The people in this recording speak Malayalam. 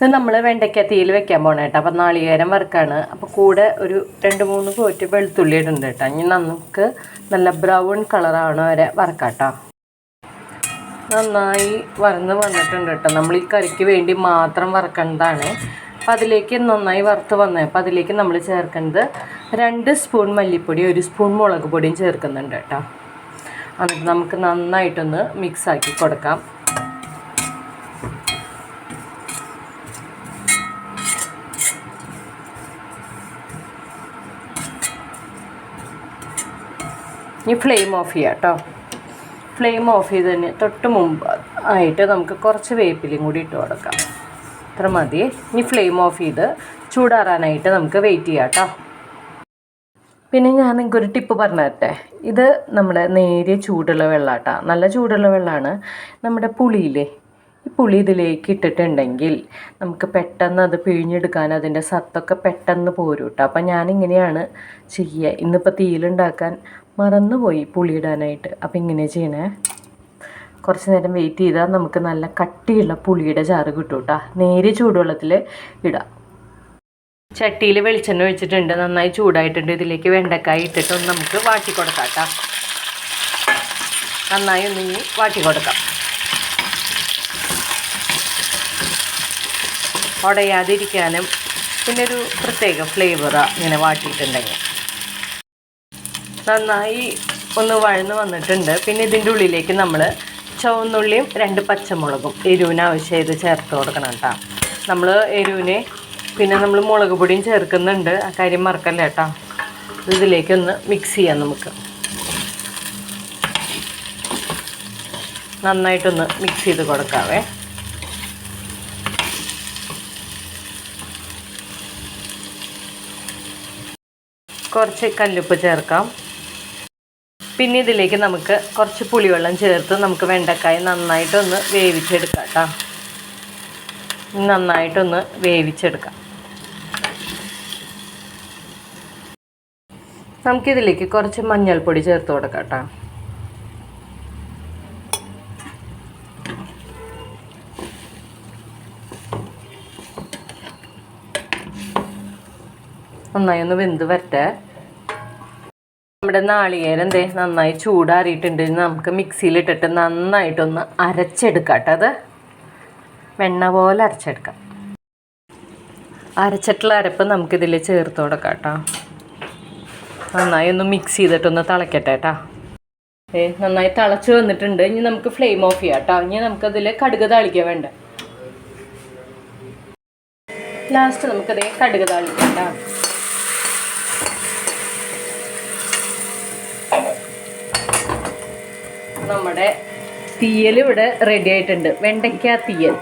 ഇത് നമ്മൾ വെണ്ടയ്ക്ക തീയിൽ വെക്കാൻ പോണ കേട്ടോ അപ്പം നാളികേരം വറുക്കാണ്. അപ്പോൾ കൂടെ ഒരു രണ്ട് മൂന്ന് കോറ്റ് വെളുത്തുള്ളി ഇടുന്നുണ്ട് കേട്ടോ ഇനി നമുക്ക് നല്ല ബ്രൗൺ കളറാണ് വരെ വറക്കാം നന്നായി വറന്ന് വന്നിട്ടുണ്ട് കേട്ടോ നമ്മൾ ഈ കറിക്ക് വേണ്ടി മാത്രം വറക്കേണ്ടതാണ് അപ്പം അതിലേക്ക് നന്നായി വറുത്ത് വന്നത് അപ്പോൾ അതിലേക്ക് നമ്മൾ ചേർക്കുന്നത് രണ്ട് സ്പൂൺ മല്ലിപ്പൊടി ഒരു സ്പൂൺ മുളക് പൊടിയും ചേർക്കുന്നുണ്ട് കേട്ടോ എന്നിട്ട് നമുക്ക് നന്നായിട്ടൊന്ന് മിക്സാക്കി കൊടുക്കാം. ഈ ഫ്ലെയിം ഓഫ് ചെയ്യാം കേട്ടോ. ഫ്ലെയിം ഓഫ് ചെയ്തതിന് തൊട്ട് മുമ്പ് ആയിട്ട് നമുക്ക് കുറച്ച് വേപ്പിലയും കൂടി ഇട്ട് കൊടുക്കാം. അത്ര മതി. ഇനി ഫ്ലെയിം ഓഫ് ചെയ്ത് ചൂടാറാനായിട്ട് നമുക്ക് വെയിറ്റ് ചെയ്യാം കേട്ടോ. പിന്നെ ഞാൻ നിങ്ങൾക്ക് ഒരു ടിപ്പ് പറഞ്ഞു തരട്ടെ. ഇത് നമ്മുടെ നേരിയ ചൂടുള്ള വെള്ളാട്ടാ. നല്ല ചൂടുള്ള വെള്ളമാണ് നമ്മുടെ പുളിയില്ലേ? ഈ പുളി ഇതിലേക്ക് ഇട്ടിട്ടുണ്ടെങ്കിൽ നമുക്ക് പെട്ടെന്ന് അത് പിഴിഞ്ഞെടുക്കാൻ അതിന്റെ സത്തൊക്കെ പെട്ടെന്ന് പോരും കേട്ടോ അപ്പം ഞാനിങ്ങനെയാണ് ചെയ്യുക. ഇന്നിപ്പോൾ തീയിലുണ്ടാക്കാൻ മറന്നുപോയി പുളി ഇടാനായിട്ട് അപ്പം ഇങ്ങനെ ചെയ്യണേ. കുറച്ച് നേരം വെയിറ്റ് ചെയ്താൽ നമുക്ക് നല്ല കട്ടിയുള്ള പുളിയുടെ ചാറ് കിട്ടും കേട്ടോ നേരെ ചൂടുവെള്ളത്തിൽ ഇടാം. ചട്ടിയിൽ വെളിച്ചെണ്ണ ഒഴിച്ചിട്ടുണ്ട്. നന്നായി ചൂടായിട്ടുണ്ട്. ഇതിലേക്ക് വെണ്ടക്കായ ഇട്ടിട്ടൊന്ന് നമുക്ക് വാട്ടി കൊടുക്കാം കേട്ടോ. നന്നായി ഒന്നിങ്ങി വാട്ടിക്കൊടുക്കാം. വാട്ടി കൊടുക്കാം ഉടയാതിരിക്കാനും പിന്നെ ഒരു പ്രത്യേക ഫ്ലേവറാണ് ഇങ്ങനെ വാട്ടിയിട്ടുണ്ടെങ്കിൽ. നന്നായി ഒന്ന് വഴന്ന് വന്നിട്ടുണ്ട്. പിന്നെ ഇതിന്റെ ഉള്ളിലേക്ക് നമ്മൾ ചുവന്നുള്ളിയും രണ്ട് പച്ചമുളകും എരിവിന് ആവശ്യം ഇത് ചേർത്ത് കൊടുക്കണം കേട്ടോ നമ്മൾ എരിവിന് പിന്നെ നമ്മൾ മുളക് പൊടിയും ചേർക്കുന്നുണ്ട്. ആ കാര്യം മറക്കല്ല കേട്ടോ ഇതിലേക്കൊന്ന് മിക്സ് ചെയ്യാം നമുക്ക്. നന്നായിട്ടൊന്ന് മിക്സ് ചെയ്ത് കൊടുക്കാവേ. കുറച്ച് കല്ലുപ്പ് ചേർക്കാം. പിന്നെ ഇതിലേക്ക് നമുക്ക് കുറച്ച് പുളിവെള്ളം ചേർത്ത് നമുക്ക് വെണ്ടക്കായ നന്നായിട്ടൊന്ന് വേവിച്ചെടുക്കാം കേട്ടോ നന്നായിട്ടൊന്ന് വേവിച്ചെടുക്കാം. നമുക്കിതിലേക്ക് കുറച്ച് മഞ്ഞൾപ്പൊടി ചേർത്ത് കൊടുക്കാം കേട്ടോ നന്നായി ഒന്ന് വെന്ത് വരട്ടെ. നമ്മുടെ നാളികേരം എന്തേ നന്നായി ചൂടാറിയിട്ടുണ്ട്. നമുക്ക് മിക്സിയിലിട്ടിട്ട് നന്നായിട്ടൊന്ന് അരച്ചെടുക്കാം കേട്ടോ അത്. വെണ്ണ പോലെ അരച്ചെടുക്കാം. അരച്ചിട്ടുള്ള അരപ്പ് നമുക്കിതിൽ ചേർത്ത് കൊടുക്കാം കേട്ടോ നന്നായി ഒന്ന് മിക്സ് ചെയ്തിട്ടൊന്ന് തിളയ്ക്കട്ടെ കേട്ടോ ഏ നന്നായി തിളച്ച് വന്നിട്ടുണ്ട്. ഇനി നമുക്ക് ഫ്ലെയിം ഓഫ് ചെയ്യാം കേട്ടോ ഇനി നമുക്കതിൽ കടുക് താളിക്കുക വേണ്ട. ലാസ്റ്റ് നമുക്കതേ കടുക് താളിക്കാം കേട്ടോ നമ്മുടെ തീയൽ ഇവിടെ റെഡി ആയിട്ടുണ്ട്. വെണ്ടയ്ക്ക തീയൽ.